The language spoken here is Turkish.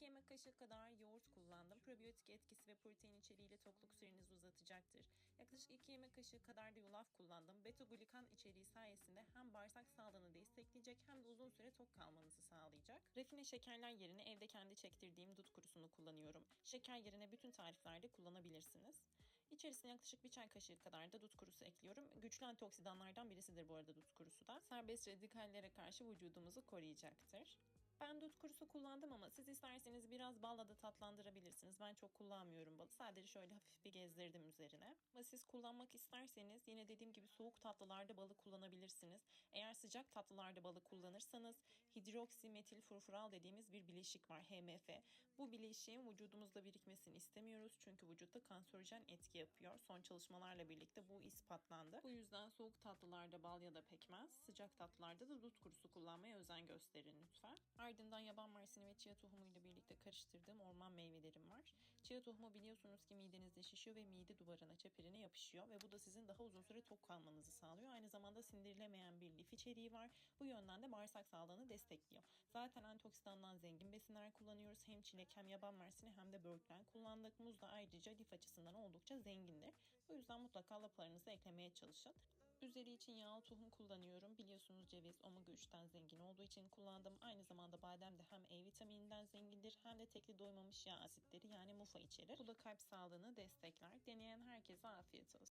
önerisiyle geldim size. 2 yemek kaşığı kadar yoğurt kullandım. Probiyotik etkisi ve protein içeriğiyle tokluk sürenizi uzatacaktır. Yaklaşık 2 yemek kaşığı kadar da yulaf kullandım. Beta glikan içeriği sayesinde hem bağırsak sağlığını destekleyecek hem de uzun süre tok kalmanızı sağlayacak. Refine şekerler yerine evde kendi çektirdiğim dut kurusunu kullanıyorum. Şeker yerine bütün tariflerde kullanabilirsiniz. İçerisine yaklaşık bir çay kaşığı kadar da dut kurusu ekliyorum. Güçlü antioksidanlardan birisidir bu arada dut kurusu da. Serbest radikallere karşı vücudumuzu koruyacaktır. Ben dut kurusu kullandım ama siz isterseniz biraz balla da tatlandırabilirsiniz. Ben çok kullanmıyorum balı. Sadece şöyle hafif bir gezdirdim üzerine. Ama siz kullanmak isterseniz yine dediğim gibi soğuk tatlılarda balı kullanabilirsiniz. Eğer sıcak tatlılarda balı kullanırsanız hidroksimetil furfural dediğimiz bir bileşik var HMF. Bu bileşiğin vücudumuzda birikmesini istemiyoruz. Çünkü vücutta kanserojen etki yapıyor. Son çalışmalarla birlikte bu ispatlandı. Bu tatlılarda bal ya da pekmez, sıcak tatlılarda da dut kurusu kullanmaya özen gösterin lütfen. Ardından yaban mersini ve chia tohumuyla birlikte karıştırdığım orman meyvelerim var. Chia tohumu biliyorsunuz ki midenizde şişiyor ve mide duvarına, çeperine yapışıyor ve bu da sizin daha uzun süre tok kalmanızı sağlıyor. Aynı zamanda sindirilemeyen bir lif içeriği var. Bu yönden de bağırsak sağlığını destekliyor. Zaten antioksidandan zengin besinler kullanıyoruz. Hem çilek hem yaban mersini hem de böğürtlen kullandık. Muz da ayrıca lif açısından oldukça zengindir. Bu yüzden mutlaka laplarınızı eklemeye çalışın. Üzeri için yağlı tohum kullanıyorum. Biliyorsunuz ceviz omega 3'ten zengin olduğu için kullandım. Aynı zamanda badem de hem E vitamininden zengindir hem de tekli doymamış yağ asitleri yani mufa içerir. Bu da kalp sağlığını destekler. Deneyen herkese afiyet olsun.